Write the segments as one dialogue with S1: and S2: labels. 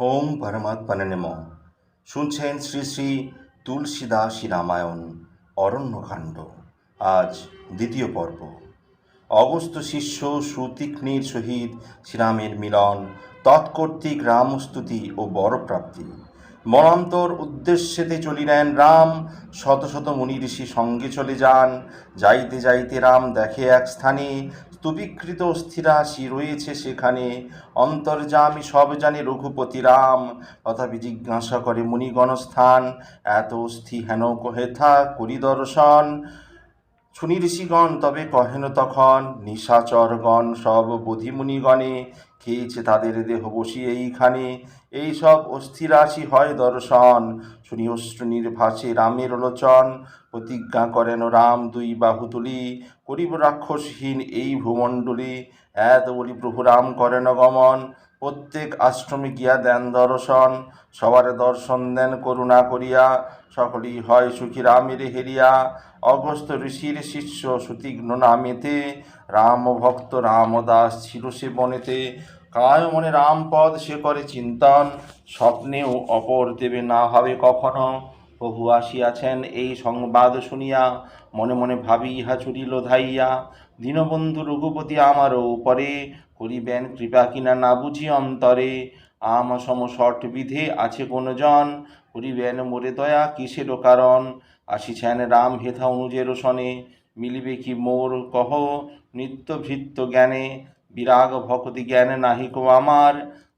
S1: ওম পরমাত্মা নম। শুনছেন শ্রী শ্রী তুলসীদাসী রামায়ণ অরণ্যকাণ্ড। আজ দ্বিতীয় পর্ব। অগস্ত শিষ্য সুতীক্ষ্ণীর সহিত শ্রীরামের মিলন, তৎকর্তৃক রামস্তুতি ও বরপ্রাপ্তি। মনান্তর উদ্দেশ্যেতে চলি নেন রাম। শত শত মুনি ঋষি সঙ্গে চলে যান। যাইতে যাইতে রাম দেখে এক স্থানে স্তূপীকৃত স্থিরাশি রয়েছে সেখানে। অন্তর্যামী সব জানে রঘুপতি রাম। তথাপি জিজ্ঞাসা করে মুনিগণস্থান এত অস্থি হেন কহেথা করি দর্শন? শুনি ঋষিগণ তবে কহেন তখন, নিশাচরগণ সব বোধিমুনিগণে খেয়েছে তাদের দেহ বসি এইখানে? এই সব অস্থিরাশি হয় দর্শন। শুনি অশ্রুনির নির্ভাসে রামের লোচন। প্রতিজ্ঞা করেন রাম দুই বাহু তুলি। করিব রাক্ষসহীন এই ভূমণ্ডলী, এত বলি প্রভু রাম করেন গমন। প্রত্যেক আশ্রমে গিয়া দেন দর্শন, সবার দর্শন দেন, করুণা করিয়া, সকলেই হয় সুখী রামের হেরিয়া। অগস্ত ঋষির শিষ্য সুতীঘ্ন নামেতে, রাম ভক্ত রামদাস ছিল সে বনেতে। কায় মনে রামপদ সে করে চিন্তন, স্বপ্নেও অপর দেবে না হবে কখনো। প্রভু আসিয়াছেন এই সংবাদ শুনিয়া, মনে মনে ভাবি ইহা চুরিল ধাইয়া দীনবন্ধু রঘুপতি আমারও উপরে করিবেন কৃপা কিনা না বুঝি অন্তরে। আম সম শট বিধে আছে কোন জন করিবেন মোরে দয়া কিসেরও কারণ? আসিছেন রাম হেথা অনুজের সনে মিলিবে কি মোর কহ নিত্য ভৃত্য জ্ঞানে? বিরাগ ভক্তি জ্ঞান নাহি কো আমার।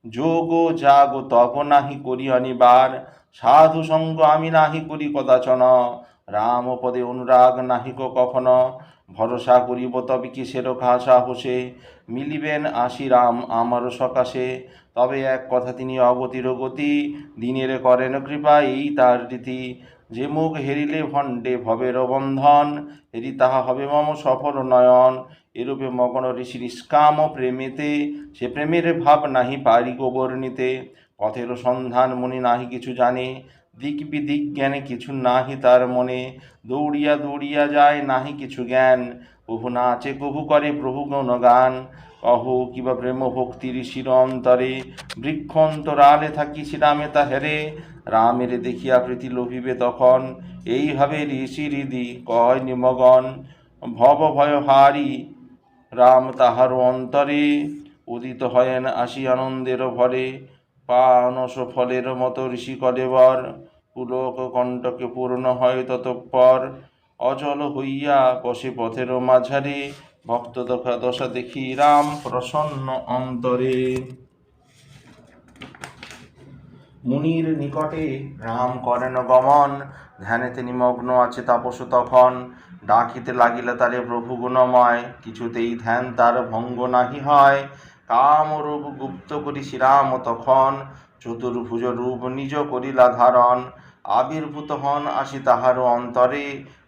S1: যোগ জাগ তপ নাহি করি অনিবার। সাধু সঙ্গ আমি নাহি করি কদাচন। রাম পদে অনুরাগ নাহি কো কখনো? ভরসা করিব তবে কিসের খাসা হোসে? মিলিবেন আসি রাম আমারও সকাশে। তবে এক কথা তিনি অগতির গতি, দিনের করেন কৃপা, এই তার রীতি। যে মুখ হেরিলে ভণ্ডে ভবের বন্ধন, হেরি তাহা হবে মম সফল নয়ন। এরূপে মগন ঋষি নিষ্কাম প্রেমেতে, সে প্রেমের ভাব নাহি পারি গোবর্ণিতে পথের সন্ধান মনে নাহি কিছু জানে। দিক বিদিক জ্ঞানে কিছু নাহি তার মনে। দৌড়িয়া দৌড়িয়া যায় নাহি কিছু জ্ঞান। প্রভু নাচে কভু করে, প্রভু গান। কহ কিবা প্রেম ভক্তি ঋষির অন্তরে বৃক্ষ অন্তরালে থাকি শ্রীরামে তাহেরে। রামের দেখিয়া প্রীতি লোভিবে তখন। এইভাবে ঋষি হৃদি কয় নিমগন। ভব ভয় হারি রাম তাহার অন্তরে। উদিত হয়েন আসি আনন্দের ভরে। পানস ফলের মতো ঋষি কলেবর পুলক কণ্ঠকে পূর্ণ হয় ততঃপর। অচল হইয়া বসে পথের মাঝারে, ভক্ত দশা দশা দেখি রাম প্রসন্ন অন্তরে। মুনির নিকটে রাম করেন গমন, ধ্যানেতে নিমগ্ন আছে তাপস তখন। ডাকিতে লাগিলে তারে প্রভু গুণময়, কিছুতেই ধ্যান তার ভঙ্গ নাহি হয়। কাম রূপ গুপ্ত করি শ্রীরাম তখন চতুর্ভুজ রূপ নিজ করিলা ধারণ। আবির্ভূত হন আসি তাহার অন্তরে,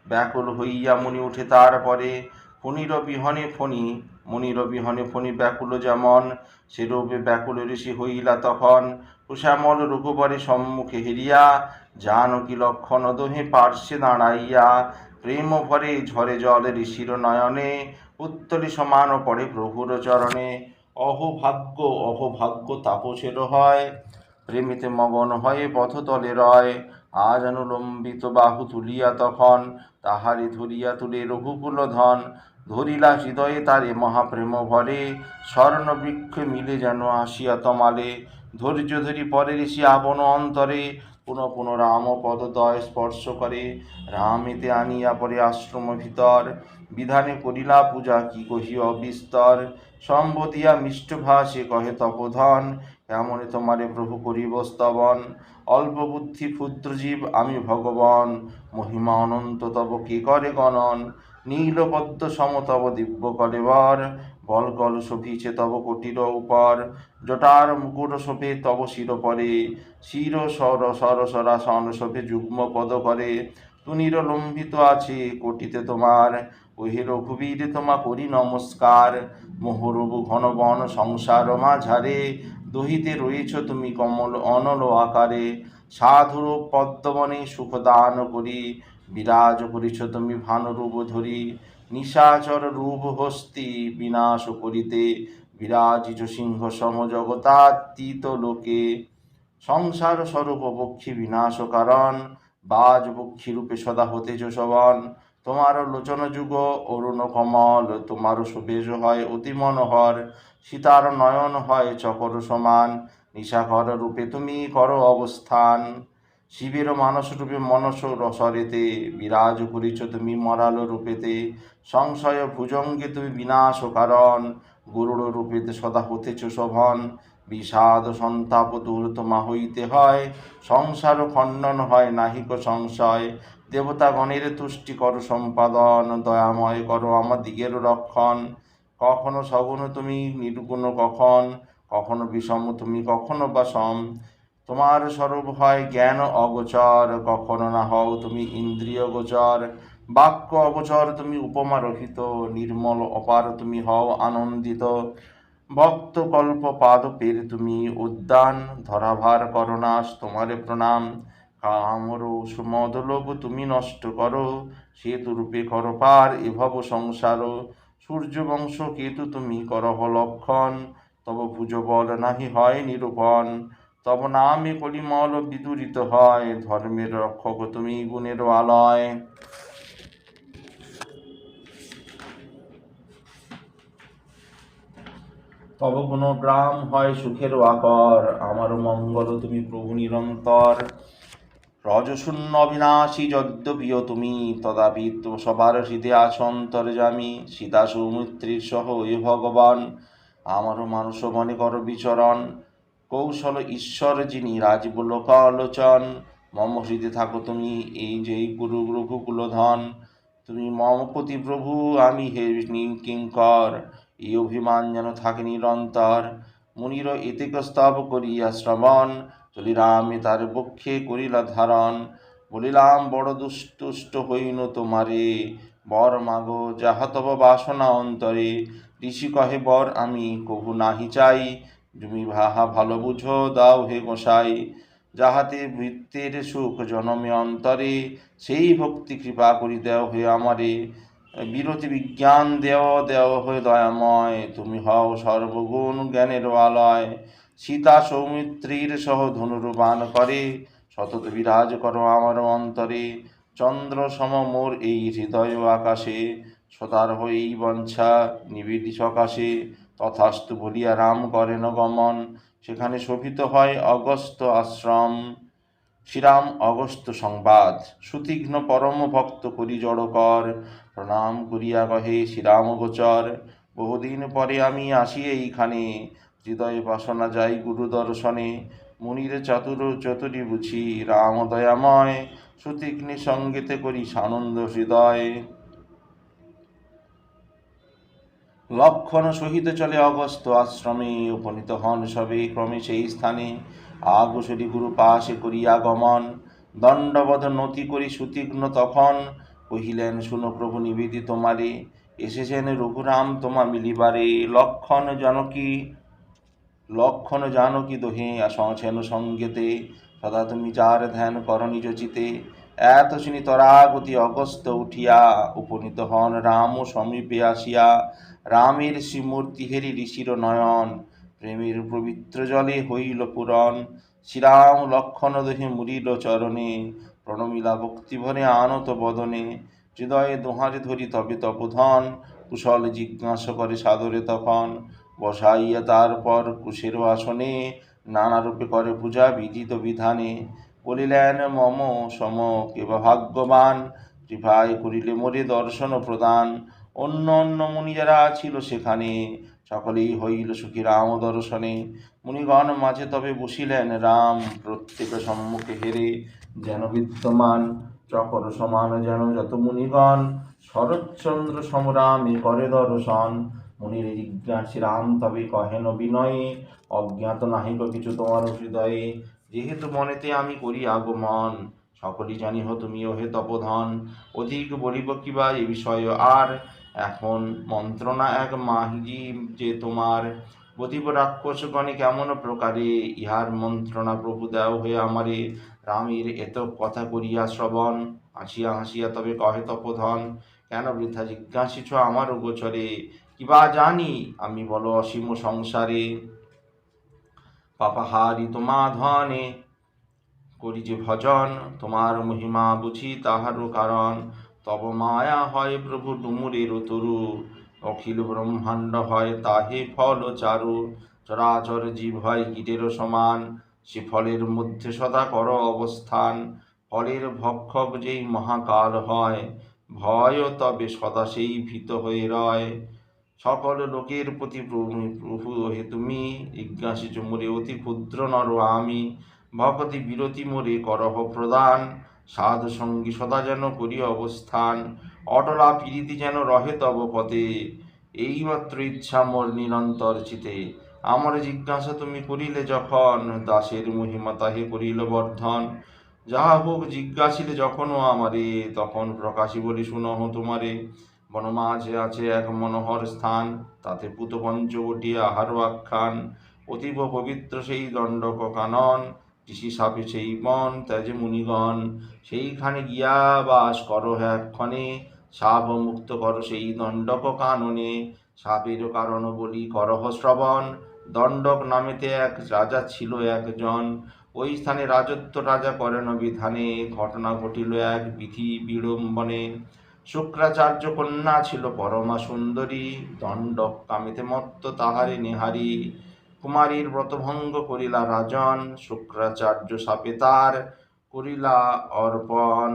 S1: ব্যাকুল হইয়া মুনি উঠে তারপরে ফণির বিহনে ফণি, মুনির বিহনে ফণি ব্যাকুল যেমন, সেরূপে ব্যাকুল ঋষি হইলা তখন। কুশ্যামল রঘুবরে সম্মুখে হেরিয়া, জানকী লক্ষণ দোহে পার্শ্বে দাঁড়াইয়া, প্রেম ভরে ঝরে জল ঋষির নয়নে, উত্তরে সমান পড়ে প্রভুর চরণে। অহোভাগ্য অহোভাগ্য তাপসের হয়। প্রেমিতে মগন হয়ে পথতলে রয়। আজ অনুলম্বিত বাহু তুলিয়া তখন, তাহারে ধরিয়া তুলে রঘুকুল ধন। ধরিলা হৃদয়ে তারে মহাপ্রেম ভরে স্বর্ণ বৃক্ষ মিলে যেন আসিয়া তমালে। ধৈর্য ধরি পরে ঋষি আপন অন্তরে পুনঃ পুনঃ রাম পদদয় স্পর্শ করে রামেতে আনিয়া পরে আশ্রম ভিতর। বিধানে করিলা পূজা কি কহিও বিস্তর। সম্বোধিয়া মিষ্টভাষে কহে তপোধন। কেমনে তোমারে প্রভু করিব স্তবন। অল্প বুদ্ধি ক্ষুদ্রজীব, আমি ভগবান। মহিমা অনন্ত তব কে করে গণন। নীলপদ্ম সমতব দিব্য কলেবর বলকল শোভিছে তব কোটির উপর। জটার মুকুট শোভে তব শির পরে। শির সর সর সরাসন শোভে যুগ্ম পদ করে। তুনির লম্বিত আছে কোটিতে তোমার। ওহে রঘুবীর তোমা করি নমস্কার। মোহরবু ঘন বন সংসার মাঝারে। দহিতে রয়েছ তুমি কমল অনল আকারে। সাধুর পদ্মবনে সুখ দান করি। বিরাজ করিছ তুমি ভানুরূপ ধরি। নিশাচর রূপ হস্তি বিনাশ করিতে বিরাজিত সিংহ সম জগতাতীত লোকে। সংসার স্বরূপ বক্ষী বিনাশ কারণ বাজ বক্ষী রূপে সদা হতেছ শবন তোমার লোচন যুগ, অরুণ কমল, তোমার সুবেশ হয় অতি মনোহর। সীতার নয়ন হয় চকর সমান। নিশাকর রূপে তুমি করো অবস্থান। শিবের মানস রূপে মনস রসরেতে, বিরাজ করিছ তুমি মরাল রূপেতে, সংশয় ভুজঙ্গে তুমি বিনাশ কারণ, গরুড় রূপেতে সদা হতেছ শোভন, বিষাদ সন্তাপ দূর তোমা হইতে হয়, সংসার খণ্ডন হয় নাহিক সংশয়, দেবতাগণের তুষ্টি কর সম্পাদন, দয়াময় করো আমার দিগের রক্ষণ, কখনো সগুণ তুমি নির্গুণ কখন, কখনো বিষম তুমি কখনো বা সম তোমার স্বরূপ হয় জ্ঞান অগোচর, কখনো না হও তুমি ইন্দ্রিয় গোচর। বাক্য অগোচর তুমি উপমা রহিত, নির্মল অপার তুমি হও আনন্দিত। ভক্ত কল্প পাদপের তুমি উদ্যান, ধরাভার করণাস তোমারে প্রণাম। কামর সুমদলোভ তুমি নষ্ট করো সেতু রূপে করো পার এভব সংসার। সূর্যবংশ কেতু তুমি করহ লক্ষণ, তব ভুজ বল নাহি হয় নিরূপণ। তব নামে কলিমল বিদূরিত হয়, ধর্মের রক্ষক তুমি গুণের আলয়। তব গুণ গ্রাম হয় সুখের আকর, আমার মঙ্গল তুমি প্রভু নিরন্তর। রজশূন্য অবিনাশী যদ্যপিও তুমি তদাপি তো সবার হৃদে আসন্তর জামি সীতা সৌমিত্রীর সহ এ ভগবান আমারও মানুষ মনে কর বিচরণ। কৌশল ঈশ্বর যিনি রাজীব লোকালোচন মম হৃদে থাকো তুমি, এই যে গুরু রঘুকুল ধন তুমি মম প্রতি প্রভু, আমি হে কিঙ্কর। এই অভিমান যেন থাকে নিরন্তর। মুনির এতেক স্তব করিয়া শ্রবণ চলিরামে তার পক্ষে করিলা ধারণ। বলিলাম, বড় দুষ্টুষ্ট হইন তোমারে, বর মাগো, যাহা তব বাসনা অন্তরে। ঋষি কহে, বর, আমি কভু নাহি চাই। তুমি ভাহা ভালো বুঝো, দাও হে গোসাই। যাহাতে বৃত্তের সুখ জনমে অন্তরে, সেই ভক্তি কৃপা করি দেও হে আমারে। বিরতি বিজ্ঞান দেও দেও হয়ে দয়াময়। তুমি হও সর্বগুণ জ্ঞানের আলয়। সীতা সৌমিত্রীর সহ ধনুরবান করে। সতত বিরাজ করো আমার অন্তরে। চন্দ্র সম মোর এই হৃদয় আকাশে। সতার হয়েই বঞ্ছা নিবেদি সকাশে। তথাস্তু বলিয়া রাম করেন গমন সেখানে শোভিত হয় অগস্ত আশ্রম। শ্রীরাম, অগস্ত সংবাদ। সুতীঘ্ন পরম ভক্ত করি জড়কর প্রণাম করিয়া কহে, শ্রীরাম গোচর, বহুদিন পরে আমি আসি এইখানে। হৃদয়ে বাসনা যাই গুরু দর্শনে মুনির চাতুর চতুরি বুঝি। রাম দয়াময় সুতীঘ্নে সঙ্গীতে করি সানন্দ হৃদয়। লক্ষণ সহিত চলে অগস্ত আশ্রমে উপনীত হন সবে, ক্রমে সেই স্থানে। আগসরি গুরু পাশে করিয়া গমন। দণ্ডবধ নতি করি সুতীক্ষ্ণ তখন। কহিলেন, শুনো প্রভু নিবেদিত তোমারে। এসেছেন রঘুরাম তোমা মিলিবারে। লক্ষণ জানকী লক্ষণ জানকী দোহে। আসছেন সঙ্গেতে। সদা তুমি যার ধ্যান কর নিজ চিতে। এত শুনি তরাগতি অগস্ত উঠিয়া উপনীত হন। রাম সমীপে আসিয়া রামের শ্রীমূর্তি হেরি ঋষির নয়ন, প্রেমের পবিত্র জলে হইল পূরণ। শ্রীরাম লক্ষণ দোহে মুরিল চরণে, প্রণমিলা ভক্তিভরে আনত বদনে। হৃদয়ে দোহারে ধরি তবে তপোধন, কুশল জিজ্ঞাসা করে সাদরে তখন। বসাইয়া তারপর কুশের আসনে নানা রূপে করে পূজা বিদিত বিধানে। বলিলেন, মম, সম, কেবা ভাগ্যবান। কৃপায় করিলে মোরে দর্শন প্রদান। অন্য অন্য মুনি যারা ছিল সেখানে সকলেই হইল সুখী রাম দর্শনে। মুনিগণ মাঝে তবে বসিলেন, রাম প্রত্যেক সম্মুখে হেরে যেন বিদ্যমান, চকর সমান যেন যত মুনিগণ, শরৎচন্দ্র সমরামে করে দর্শন। মুনির জিজ্ঞাসী, রাম তবে কহেন বিনয়ে, অজ্ঞাত নাহিক কিছু তোমার হৃদয়ে, যেহেতু মনেতে আমি করি আগমন, সকলই জানিহ তুমিও হে তপধন। অধিক বলিব কিবা এ বিষয় আর এখন মন্ত্রণা এক মাহিজি যে তোমার। বধিব রাক্ষসগণে কেমন প্রকারে ইহার মন্ত্রণা প্রভু দেও হয়ে আমারে। রামের এত কথা করিয়া শ্রবণ, হাসিয়া হাসিয়া তবে কহে তপধন, কেন বৃথা জিজ্ঞাসিছ আমার গোচরে? কিবা জানি আমি বলো অসীম সংসারে।
S2: পাপাহারি তোমা ধনে করি যে ভজন, তোমার মহিমা বুঝি তাহারও কারণ। তব মায়া হয় প্রভু ডুমুরের তরু, অখিল ব্রহ্মাণ্ড হয় তাহে ফল চারু। চরাচর জীব হয় কীটের সমান সে ফলের মধ্যে সদা কর অবস্থান। ফলের ভক্ষক যেই মহাকাল হয় ভয় তবে সদা সেই ভীত হয়ে রয়। সকল লোকের প্রতি প্রভু হে তুমি জিজ্ঞাসি চুমুরে অতি ক্ষুদ্র নর আমি। ভকতি বিরতি মোরে করহ প্রদান। সাধু সঙ্গী সদা যেন করি অবস্থান, অটলা প্রীতি যেন রহে তব পদে এইমাত্র ইচ্ছা মোর নিরন্তর চিতে। আমার জিজ্ঞাসা তুমি করিলে যখন, দাসের মহিমা তাহে করিল বর্ধন। যাহা হোক জিজ্ঞাসিলে যখনও আমারে, তখন প্রকাশী বলি শুনহ তোমারে। বনমাঝে আছে এক মনোহর স্থান, তাতে পুত পঞ্চবটি আহার আখ্যান। অতীব পবিত্র সেই দণ্ডক কানন ঋষি সাপে সেই বন ত্যাজে মুনিগণ, সেইখানে গিয়া বাস করো এক্ষণে সাপ মুক্ত করো সেই দণ্ডক কাননে। সাপের কারণ বলি করহ শ্রবণ। দণ্ডক নামেতে এক রাজা ছিল একজন। ওই স্থানে রাজত্ব রাজা করেন বিধানে। ঘটনা ঘটিল এক বিধি বিড়ম্বনে। শুক্রাচার্য কন্যা ছিল পরমা সুন্দরী। দণ্ডক কামিতে মত্ত তাহারে নেহারি। কুমারীর ব্রতভঙ্গ করিলা রাজন, শুক্রাচার্য সাপে তার করিলা অর্পণ।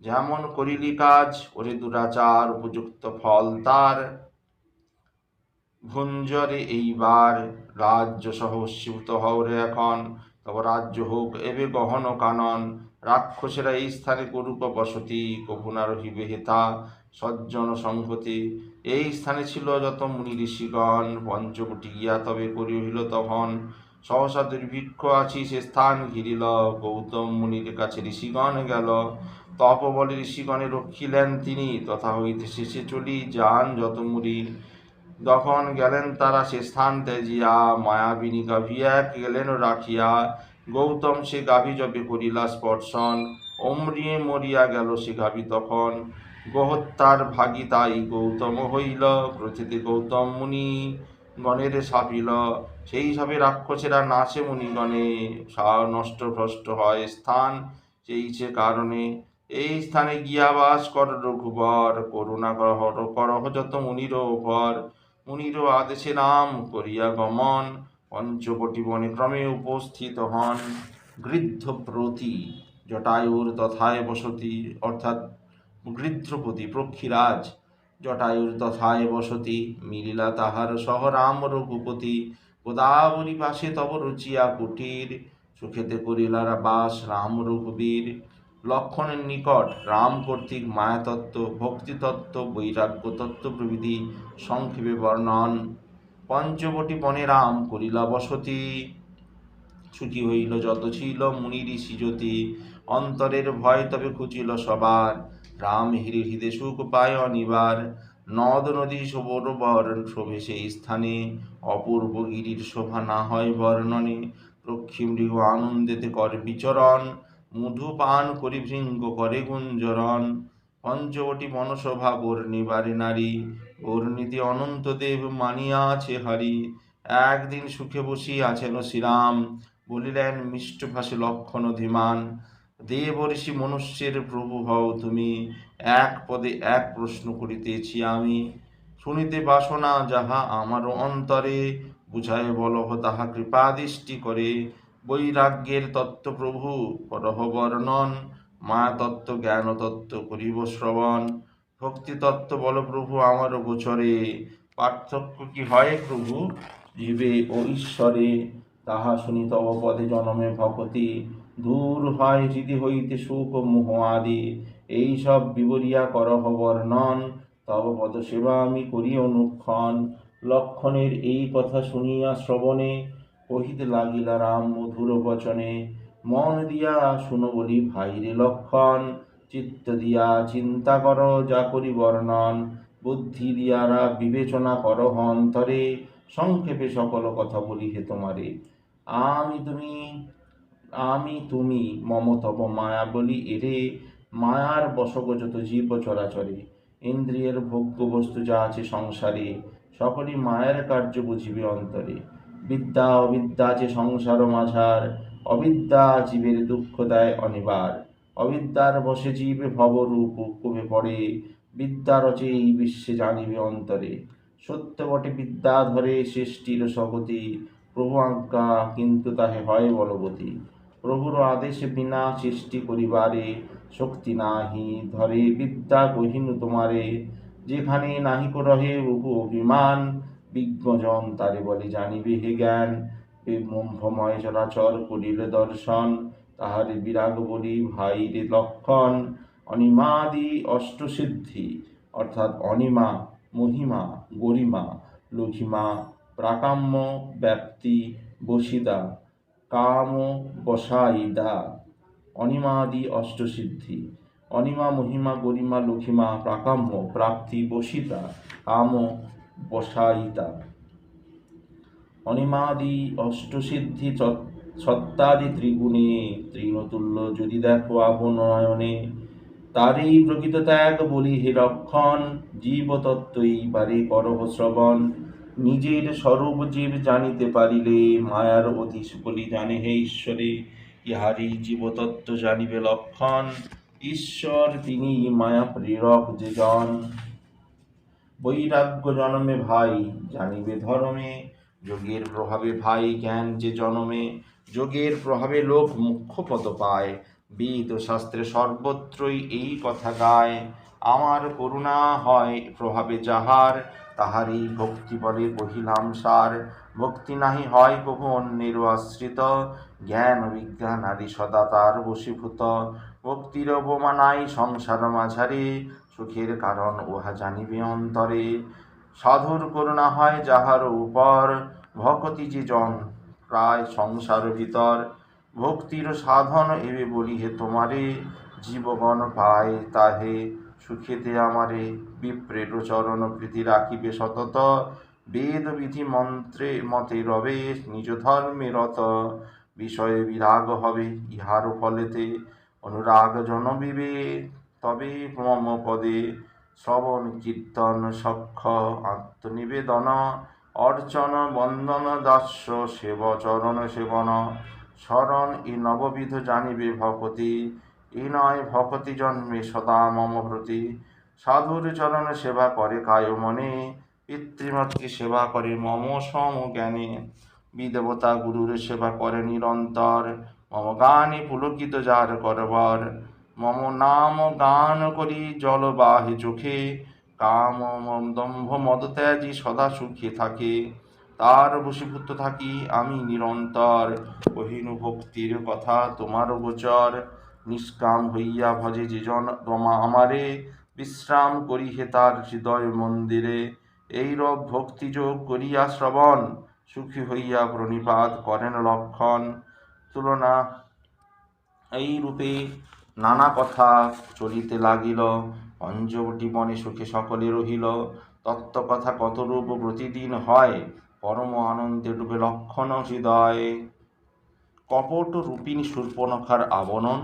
S2: যেমন করিলি কাজ, ওরে দুরাচার, উপযুক্ত ফল তার। ভুঞ্জরে এইবার রাজ্য সহ সহস্যীভূত হওরে এখন, তব রাজ্য হোক এবে গহন কানন। রাক্ষসেরা এই স্থানে করুক বসতি কপুনা রহিবে হেতা। সজ্জন সংহতি এই স্থানে ছিল যত মুনি ঋষিগণ পঞ্চকোটি গিয়া তবে করি হইল তখন। সহসা দুর্ভিক্ষ আছি, সে স্থান ঘিরিল। গৌতম মুনির কাছে ঋষিগণ গেল। তপ বলে ঋষিগণে রক্ষিলেন তিনি। তথা হইতে শেষে চলি যান যত মুড়ি যখন গেলেন তারা সে স্থান ত্যাজিয়া মায়াবিনী গাভী এক গেলেন রাখিয়া। গৌতম সে গাভী জপে করিলা স্পর্শন, অমরিয়ে মরিয়া গেল সে গাভী তখন। গোহত্যার ভাগী তাই গৌতম হইল প্রথিতে গৌতম মুনি গণের সাপিল। সেই সবে রাক্ষসেরা নাচে মুনিগণে সা নষ্ট ভ্রষ্ট হয় স্থান সেই সে কারণে। এই স্থানে গিয়া বাস কর রঘুবর, করুণা করহ করহ যত মুনির উপর। মুনির আদেশে নাম করিয়া গমন, পঞ্চবটি বনে ক্রমে উপস্থিত হন। গৃদ্ধ প্রতি জটায়ুর তথায় বসতি, অর্থাৎ গৃদ্ধপতি পক্ষীরাজ জটায়ুর তথায় বসতি, মিলিলা তাহার সহ রাম রঘুপতি। গোদাবরী পাশে তব রুচিয়া কুটির, সুখেতে করিলারা বাস রাম রঘুবীর। লক্ষণের নিকট রাম কর্তৃক মায়াতত্ত্ব, ভক্তিতত্ত্ব, বৈরাগ্য তত্ত্ব প্রভৃতি সংক্ষেপে বর্ণন। পঞ্চবটি বনে রাম করিলা বসতি। ছুটি হইল যত ছিল মুনি ঋষি জ্যোতি। অন্তরের ভয় তবে খুঁজিল সবার। রাম হিরে হৃদে সুখ পায় অনিবার। নদ, নদী সবরবর শোভে সেই স্থানে। অপূর্ব গিরির শোভা না হয় বর্ণনে। রক্ষী মৃগ আনন্দেতে কর বিচরণ। মধু পান করি ভৃঙ্গ করে গুঞ্জরণ। পঞ্চবটি মনসভা বর্ণিবারে নারী। বর্ণিতি অনন্ত দেব মানিয়া আছে হারি। একদিন সুখে বসি আছেন শ্রীরাম। বলিলেন, মিষ্ট ভাষে লক্ষণ ধীমান দেব ঋষি মনুষ্যের প্রভু হও তুমি। এক পদে এক প্রশ্ন করিতেছি আমি, শুনিতে বাসনা যাহা আমার অন্তরে, বুঝায় বলহ তাহা কৃপা দৃষ্টি করে। বৈরাগ্যের তত্ত্ব প্রভু করহ বর্ণন মায়া তত্ত্ব জ্ঞান তত্ত্ব করিব শ্রবণ। ভক্তি তত্ত্ব বল প্রভু আমার গোচরে, পার্থক্য কি হয় প্রভু? জীবে ও ঈশ্বরে তাহা শুনি তব পদে জনমে ভকতি দূর হয় হৃদি হইতে সুখ মোহ আদি। এই সব বিবরিয়া করহ বর্ণন। তব পদ সেবা আমি করি অনুক্ষণ। লক্ষণের এই কথা শুনিয়া শ্রবণে কহিতে লাগিলা রাম মধুর বচনে, মন দিয়া শুনো বলি ভাইরে লক্ষণ, চিত্ত দিয়া চিন্তা কর যা করি বর্ণন, বুদ্ধি দিয়ারা বিবেচনা কর অন্তরে, সংক্ষেপে সকল কথা বলি হে তোমারে। আমি তুমি আমি, তুমি, মম, তব মায়া বলি, এরে মায়ার বশগ যত জীব চরাচরে, ইন্দ্রিয়ের ভোগ্য বস্তু যা আছে সংসারে, সকলই মায়ের কার্য বুঝিবে অন্তরে। বিদ্যা, অবিদ্যা আছে সংসার মাঝার, অবিদ্যা জীবের দুঃখ দেয় অনিবার। অবিদ্যার বসে জীব ভবরূপ কবে পড়ে, বিদ্যা রচে এই বিশ্বে জানিবে অন্তরে। সত্য বটে বিদ্যা ধরে সৃষ্টির সগতি, প্রভু আজ্ঞা কিন্তু তাহে হয় বলবতী। প্রভুর আদেশে বিনা সৃষ্টি করিবারে শক্তি নাহি। ধরে বিদ্যা কহিনু তোমারে, যেখানে নাহিক রহে বহু অভিমান। বিজ্ঞজন তারে বলে, জানিবে হে জ্ঞান ব্রহ্মময় চরাচর করিলে দর্শন। তাহারে বিরাগ বলি ভাই রে লক্ষণ। অনিমাদি অষ্টসিদ্ধি, অর্থাৎ অনিমা, মহিমা, গরিমা, লঘিমা প্রাকাম্য ব্যাপ্তি, বসিদা কাম বসাইদা অনিমাদি অষ্টসিদ্ধি। অনিমা মহিমা গরিমা লঘিমা প্রাকাম্য প্রাপ্তি বসিতা। কাম বসাইতা অনিমাদি অষ্টসিদ্ধি সত্তাদি ত্রিগুণে তৃণতুল্য যদি দেখো আপন নয়নে, তারই প্রকৃত ত্যাগ বলি হে রক্ষণ, জীবতত্ত্বই বারে করহ শ্রবণ। নিজের স্বরূপ জীব জানিতে পারিলে মায়ার অধীশ বলি জানে হে ঈশ্বরে, ইহারই জীবতত্ত্ব জানিবে লক্ষণ। ঈশ্বর তিনি মায়া প্রেরক যে জন। বৈরাগ্য জনমে ভাই, জানিবে ধর্মে। যোগের প্রভাবে ভাই জ্ঞান যে জনমে। যোগের প্রভাবে লোক মুখ্য পদ পায়। বেদ শাস্ত্রে সর্বত্রই এই কথা গায়। আমার করুণা হয় প্রভাবে যাহার। তাহারই ভক্তি বলে বহিলাম সার, ভক্তি নাহি হয় কভু অন্যের আশ্রিত। জ্ঞান বিজ্ঞান আদি সদা তার বশীভূত। ভক্তির বোমা নাই সংসার মাঝারে, সুখের কারণ উহা জানিবে অন্তরে। সাধুর করুণা হয় যাহার উপর, ভকতি যে জন প্রায় সংসার ভিতর। ভক্তির সাধন এবে বলি হে তোমারে, জীবগণ পায় তাহে। সুখেতে আমারে বিপ্রের চরণ প্রীতি রাখিবে সতত। বেদ বিধি মন্ত্রে মতে রবে নিজ ধর্মে রত। বিষয়ে বিরাগ হবে ইহার ফলেতে, অনুরাগ জনবিবে তবে মম পদে শ্রবণ কীর্তন সক্ষ আত্মনিবেদন। অর্চন বন্দন দাস্য সেব চরণ সেবন। শরণ ই নববিধ জানিবে ভকতি। ই নয় ভকতি জন্মে সদা মম প্রতি। সাধুর চরণ সেবা করে কায় মনে, পিতৃমাতৃ সেবা করে মম সম জ্ঞানে। বিদেবতা গুরুর সেবা করে নিরন্তর, মম গানে পুলকিত যার করবার। মম নাম গান করি জলবাহে চোখে, কাম মম দম্ভ মদ ত্যাজি সদা সুখে থাকে। তার বশীভূত থাকি আমি নিরন্তর, কহিনু ভক্তির কথা তোমার গোচর। নিষ্কাম হইয়া ভজে যে জন তোমা আমারে বিশ্রাম করি হে তার হৃদয় মন্দিরে। এইরব ভক্তিযোগ করিয়া শ্রবণ, সুখী হইয়া প্রণিপাত করেন লক্ষণ। তুলনা এই রূপে নানা কথা চলিতে লাগিল পঞ্চবটি বনে সুখে সকলে রহিল। তত্ত্ব কথা কত প্রতিদিন হয়, পরম আনন্দে ডুবে লক্ষণ হৃদয়। কপট রূপিণী শূর্পণখার আবরণ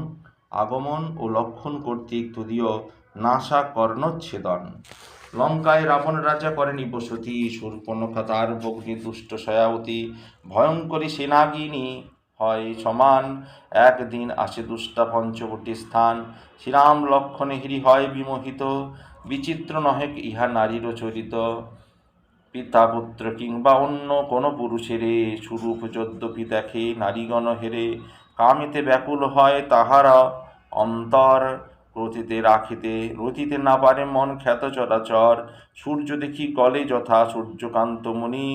S2: আগমন ও লক্ষণ কর্তৃক তদীয় নাসা কর্ণচ্ছেদন লঙ্কায় রাবণ রাজা করেনি বসতি শূর্পণখা তার দুষ্ট সয়াবতী, ভয়ঙ্করী সেনাগিনী হয় সমান। একদিন আসে দুষ্টা পঞ্চবটী স্থান, শ্রীরাম লক্ষণে হিরি হয় বিমোহিত, বিচিত্র নহে ইহা নারীর চরিত। পিতা, পুত্র কিংবা অন্য কোনো পুরুষেরে স্বরূপ যদ্যপি দেখে নারীগণ হেরে কামিতে ব্যাকুল হয় তাহারা, অন্তর রতিতে রাখিতে রতিতে না পারে মন খ্যাত চরাচর সূর্য দেখি কলে যথা, সূর্যকান্ত মুনি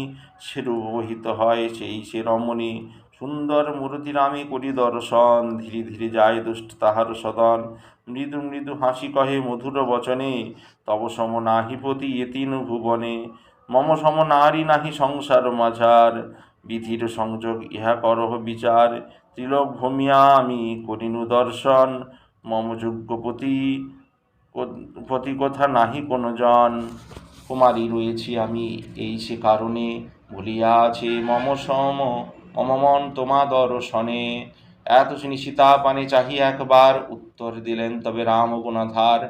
S2: সেরূপহিত হয় সেই সে রমণী। সুন্দর মূর্তিরামে করি দর্শন, ধীরে ধীরে যায় দুষ্ট তাহার সদন। মৃদু মৃদু হাসি কহে মধুর বচনে, তব সম নাহি পতি এতিন ভুবনে। মম সম নারী নাহি সংসার মাঝার। বিধির সংযোগ ইহা করহ বিচার। তিলক ভূমিয়া আমি করিনু দর্শন। মম যোগ্যপতি পতি কথা নাহি কোনো জন কুমারী রয়েছি আমি এই সে কারণে। ভুলিয়া আছে, মম সম মম মন তোমা দর্শনে এত শুনি সীতা পানে চাহি একবার উত্তর দিলেন, তবে রাম গুণাধার,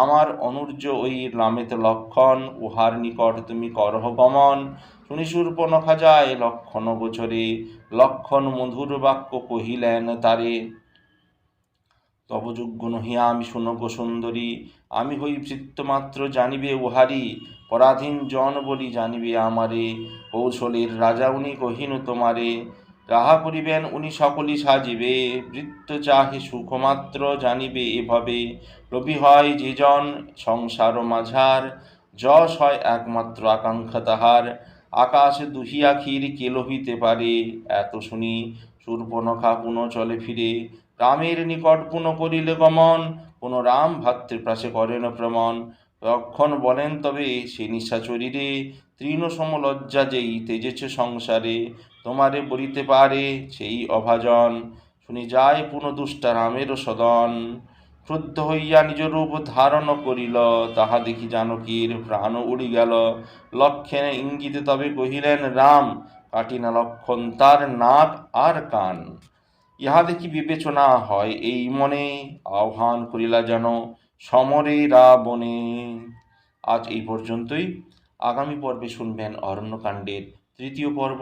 S2: আমার অনুর্য ওই রামেত লক্ষণ, উহার নিকট তুমি করহ গমন। শুনি শূর্পনখা যায় লক্ষণ গোচরে, লক্ষণ মধুর বাক্য কহিলেন তারে তব যোগ্য নহিয়া আমি শুনগ সুন্দরী, আমি হই ভৃত্যমাত্র জানিবে উহারি, পরাধীন জন বলি জানিবে আমারে, কৌশলের রাজা উনি কহিনু তোমারে রাহা করিবেন উনি সকলই সাজিবে, বৃত্ত চাহে সুখমাত্র জানিবে এভাবে রবি হয় যে জন, সংসার মাঝার, যশ হয় একমাত্র আকাঙ্ক্ষা তাহার আকাশ দুহিয়া ক্ষীর কে লোভিতে পারে? এত শুনি শূর্পনখা পুনঃ চলে ফিরে। রামের নিকট পুনঃ করিলে গমন, পুনঃ রাম ভাতৃপ্রাসে করেন প্রমাণ। লক্ষণ বলেন তবে সে নিশাচরীরে তৃণ সমলজ্জা যেই তেজেছে সংসারে। তোমারে বলিতে পারে সেই অভাজন। শুনি যায় পুনঃ দুষ্টা রামেরও সদন। ক্রুদ্ধ হইয়া নিজ রূপ ধারণ করিল। তাহা দেখি জানকীর প্রাণ উড়ি গেল। লক্ষণে ইঙ্গিতে তবে কহিলেন, রাম কাটি না লক্ষণ তার নাক আর কান। ইহা দেখি বিবেচনা হয় এই মনে। আহ্বান করিলা যেন সমরে রাবণে আজ এই পর্যন্তই। আগামী পর্বে শুনবেন অরণ্যকাণ্ডের তৃতীয় পর্ব।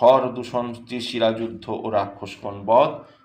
S2: ঘর দূষণ শিরা যুদ্ধ ও রাক্ষসকণ বধ।